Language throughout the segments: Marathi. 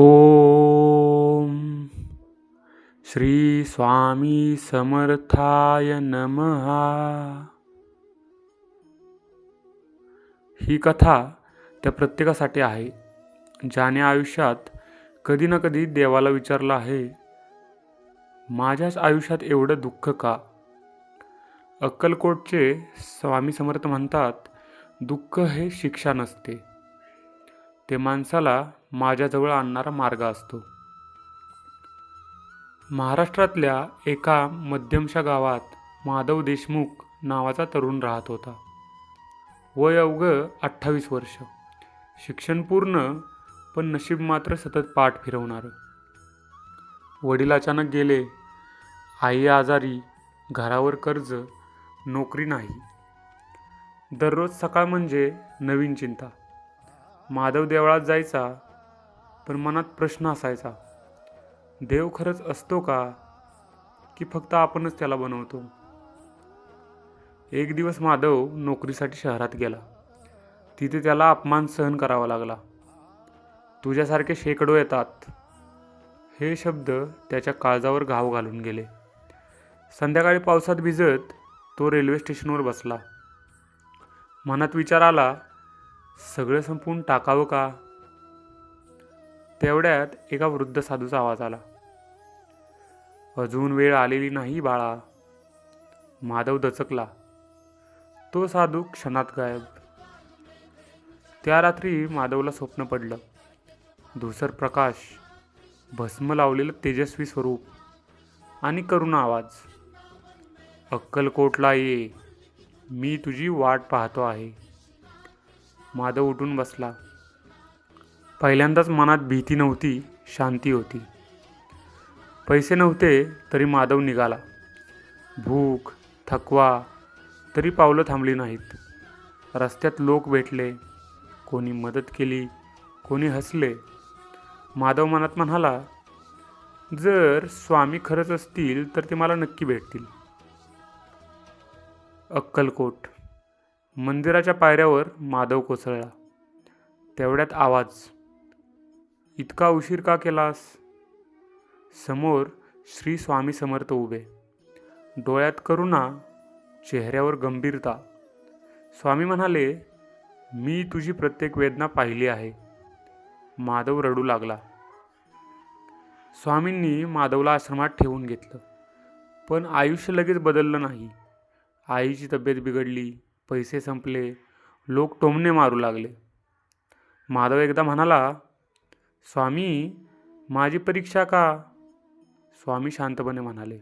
ओम श्री स्वामी समर्थाय नमहा ही कथा त्या प्रत्येकासाठी आहे ज्याने आयुष्यात कधी ना कधी देवाला विचारलं आहे माझ्याच आयुष्यात एवढं दुःख का? अक्कलकोटचे स्वामी समर्थ म्हणतात दुःख हे शिक्षा नसते. ते माणसाला माझ्याजवळ आणणारा मार्ग असतो. महाराष्ट्रातल्या एका मध्यमशा गावात माधव देशमुख नावाचा तरुण राहत होता. वय अवघं अठ्ठावीस वर्ष. शिक्षण पूर्ण पण नशीब मात्र सतत पाठ फिरवणारं. वडील अचानक गेले. आई आजारी घरावर कर्ज नोकरी नाही. दररोज सकाळ म्हणजे नवीन चिंता. माधव देवळात जायचा पण मनात प्रश्न असायचा देव खरंच असतो का की फक्त आपणच त्याला बनवतो? एक दिवस माधव नोकरीसाठी शहरात गेला. तिथे त्याला अपमान सहन करावा लागला. तुझ्यासारखे शेकडो येतात. हे शब्द त्याच्या काळजावर घाव घालून गेले. संध्याकाळी पावसात भिजत तो रेल्वे स्टेशनवर बसला. मनात विचार आला सगळं संपवून टाकावं का? तेवढ्यात एका वृद्ध साधूचा आवाज आला. अजून वेळ आलेली नाही बाळा. माधव दचकला. तो साधू क्षणात गायब. त्या रात्री माधवला स्वप्न पडलं. धुसर प्रकाश भस्म लावलेलं तेजस्वी स्वरूप आणि करुण आवाज. अक्कलकोटला ये. मी तुझी वाट पाहतो आहे. माधव उठून बसला. पहिल्यांदाच मनात भीती नव्हती शांती होती. पैसे नव्हते तरी माधव निघाला. भूक थकवा तरी पावलं थांबली नाहीत. रस्त्यात लोक भेटले. कोणी मदत केली कोणी हसले. माधव मनात म्हणाला जर स्वामी खरंच असतील तर ते मला नक्की भेटतील. अक्कलकोट मंदिराच्या पायऱ्यावर माधव कोसळला. तेवढ्यात आवाज इतका उशीर का केलास? समोर श्री स्वामी समर्थ उभे. डोळ्यात करुणा चेहऱ्यावर गंभीरता. स्वामी म्हणाले मी तुझी प्रत्येक वेदना पाहिली आहे. माधव रडू लागला. स्वामींनी माधवला आश्रमात ठेवून घेतलं. पण आयुष्य लगेच बदललं नाही. आईची तब्येत बिघडली. पैसे संपले. लोक टोमणे मारू लागले. माधव एकदा म्हणाला स्वामी माझी परीक्षा का? स्वामी शांतपणे म्हणाले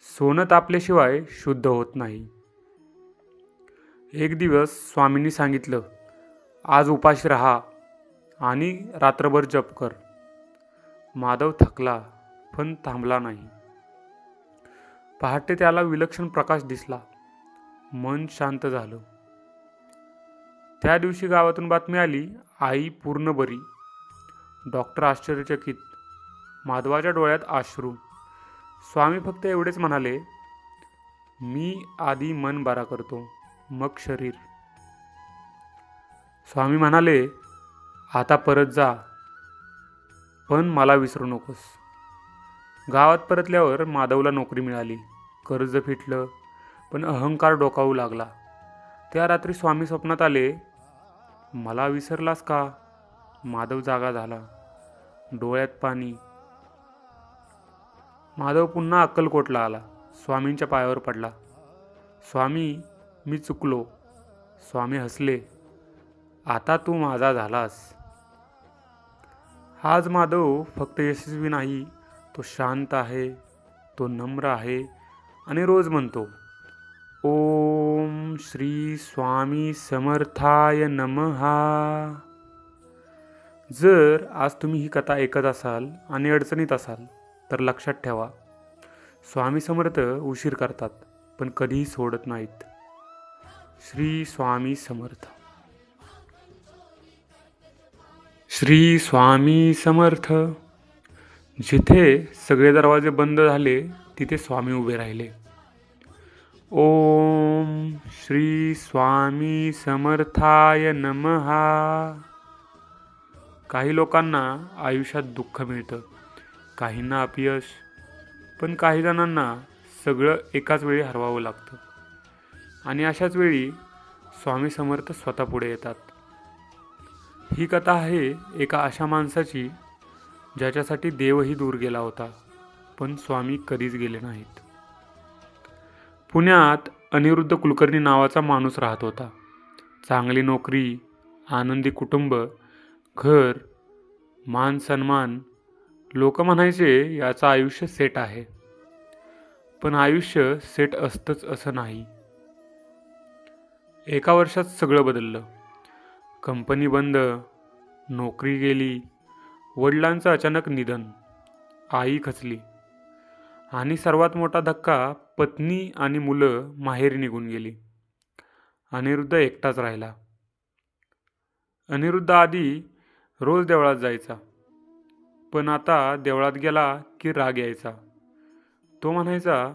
सोनं तापल्याशिवाय शुद्ध होत नाही. एक दिवस स्वामींनी सांगितलं आज उपाशी राहा आणि रात्रभर जप कर. माधव थकला पण थांबला नाही. पहाटे त्याला विलक्षण प्रकाश दिसला. मन शांत झालं. त्या दिवशी गावातून बातमी आली आई पूर्ण बरी. डॉक्टर आश्चर्यचकित माधवाच्या डोळ्यात आश्रू स्वामी फक्त एवढेच म्हणाले मी आधी मन बरा करतो मग शरीर. स्वामी म्हणाले आता परत जा पण मला विसरू नकोस. गावात परतल्यावर माधवला नोकरी मिळाली. कर्ज फिटलं पण अहंकार डोकावू लागला. त्या रात्री स्वामी स्वप्नात आले मला विसरलास का? माधव जागा झाला. डोळ्यात पाणी. माधव पुन्हा अक्कलकोटला आला. स्वामींच्या पायावर पडला. स्वामी मी चुकलो. स्वामी हसले. आता तू माझा झालास. आज माधव फक्त यशस्वी नाही. तो शांत आहे. तो नम्र आहे. आणि रोज म्हणतो ओम श्री स्वामी समर्थाय नमहा जर आज तुम्ही ही कथा ऐकत असाल आणि अडचणीत असाल तर लक्षात ठेवा. स्वामी समर्थ उशीर करतात पण कधीही सोडत नाहीत. श्री स्वामी समर्थ. श्री स्वामी समर्थ. जिथे सगळे दरवाजे बंद झाले तिथे स्वामी उभे राहिले. ओम श्री स्वामी समर्थाय नमहा काही लोकांना आयुष्यात दुःख मिळतं काहींना अपयश पण काही जणांना सगळं एकाच वेळी हरवावं लागतं. आणि अशाच वेळी स्वामी समर्थ स्वतः पुढे येतात. ही कथा आहे एका अशा माणसाची ज्याच्यासाठी देवही दूर गेला होता पण स्वामी कधीच गेले नाहीत. पुण्यात अनिरुद्ध कुलकर्णी नावाचा माणूस राहत होता. चांगली नोकरी आनंदी कुटुंब घर मान सन्मान लोक म्हणायचे याचं आयुष्य सेट आहे. पण आयुष्य सेट असतंच असं नाही. एका वर्षात सगळं बदललं. कंपनी बंद नोकरी गेली वडिलांचं अचानक निधन आई खचली. आणि सर्वात मोठा धक्का पत्नी आणि मुलं माहेरी निघून गेली. अनिरुद्ध एकटाच राहिला. अनिरुद्ध आधी रोज देवळात जायचा. पण आता देवळात गेला की राग यायचा. तो म्हणायचा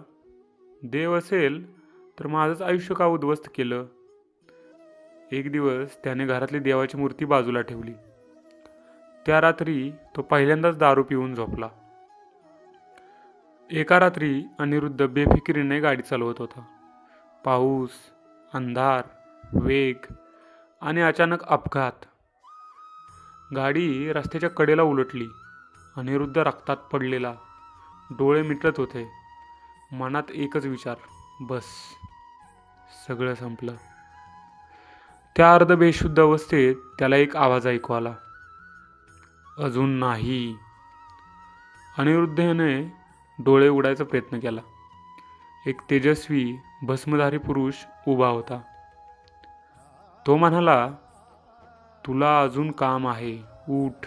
देव असेल तर माझंच आयुष्य का उद्ध्वस्त केलं? एक दिवस त्याने घरातली देवाची मूर्ती बाजूला ठेवली. त्या रात्री तो पहिल्यांदाच दारू पिऊन झोपला. एका रात्री अनिरुद्ध बेफिकिरीने गाडी चालवत होता. पाऊस अंधार वेग आणि अचानक अपघात. गाडी रस्त्याच्या कडेला उलटली. अनिरुद्ध रक्तात पडलेला. डोळे मिटत होते. मनात एकच विचार बस. सगळं संपलं. त्या अर्ध बेशुद्ध अवस्थेत त्याला एक आवाज ऐकू आला. अजून नाही. अनिरुद्धने डोळे उडायचा प्रयत्न केला. एक तेजस्वी भस्मधारी पुरुष उभा होता. तो म्हणाला तुला अजून काम आहे उठ.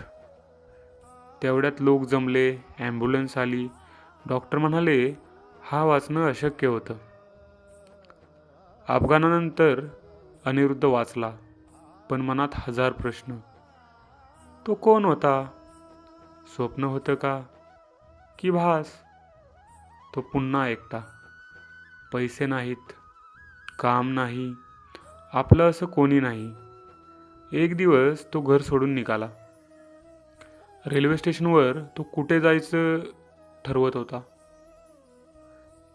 तेवढ्यात लोक जमले ॲम्ब्युलन्स आली. डॉक्टर म्हणाले हा वाचणं अशक्य होतं. अपघातानंतर अनिरुद्ध वाचला पण मनात हजार प्रश्न. तो कोण होता? स्वप्न होतं का? की भास? तो पुन्हा एकटा. पैसे नाहीत काम नाही आपलं असं कोणी नाही. एक दिवस तो घर सोडून निघाला. रेल्वे स्टेशनवर तो कुठे जायचं ठरवत होता?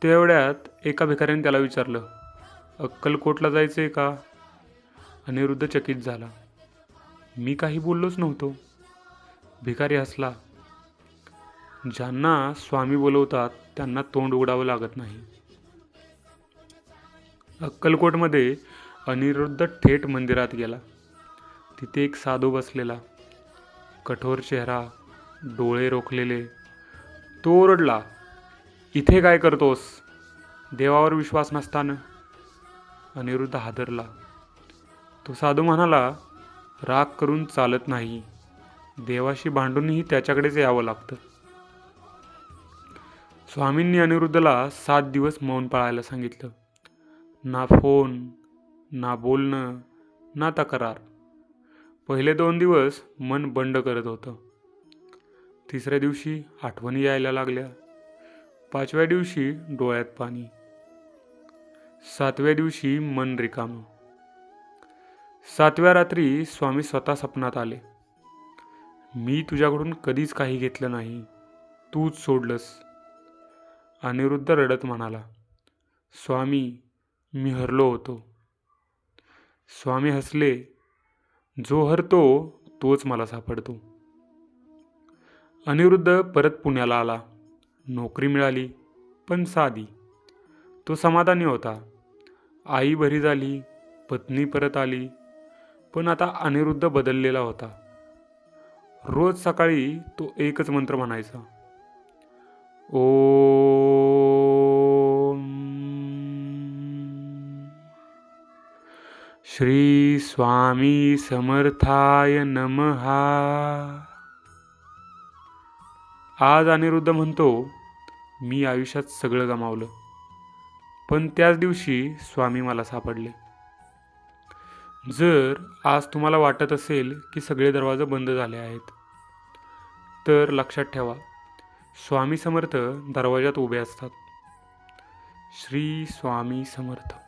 तेवढ्यात एका भिकाऱ्याने त्याला विचारलं अक्कलकोटला जायचं आहे का? अनिरुद्ध चकित झाला. मी काही बोललोच नव्हतो. भिकारी हसला. ज्यांना स्वामी बोलवतात त्यांना तोंड उघडावं लागत नाही. अक्कलकोटमध्ये अनिरुद्ध थेट मंदिरात गेला. तिथे एक साधू बसलेला. कठोर चेहरा डोळे रोखलेले. तो ओरडला इथे काय करतोस? देवावर विश्वास नसताना. अनिरुद्ध हादरला. तो साधू म्हणाला राग करून चालत नाही. देवाशी भांडूनही त्याच्याकडेच यावं लागतं. स्वामींनी अनिरुद्धला सात दिवस मौन पाळायला सांगितलं. ना फोन ना बोलणं ना तक्रार. पहिले दोन दिवस मन बंड करत होतं. तिसऱ्या दिवशी आठवणी यायला लागल्या. पाचव्या दिवशी डोळ्यात पाणी. सातव्या दिवशी मन रिकामं. सातव्या रात्री स्वामी स्वतः सपनात आले. मी तुझ्याकडून कधीच काही घेतलं नाही. तूच सोडलंस. अनिरुद्ध रडत म्हणाला स्वामी मी हरलो होतो. स्वामी हसले जो हरतो तोच मला सापडतो. अनिरुद्ध परत पुण्याला आला. नोकरी मिळाली पण साधी. तो समाधानी होता. आई बरी झाली पत्नी परत आली पण आता अनिरुद्ध बदललेला होता. रोज सकाळी तो एकच मंत्र म्हणायचा श्री स्वामी समर्थाय नमहा आज अनिरुद्ध म्हणतो मी आयुष्यात सगळं गमावलं पण त्याच दिवशी स्वामी मला सापडले. जर आज तुम्हाला वाटत असेल की सगळे दरवाजे बंद झाले आहेत तर लक्षात ठेवा स्वामी समर्थ दरवाजात उभे असतात. श्री स्वामी समर्थ.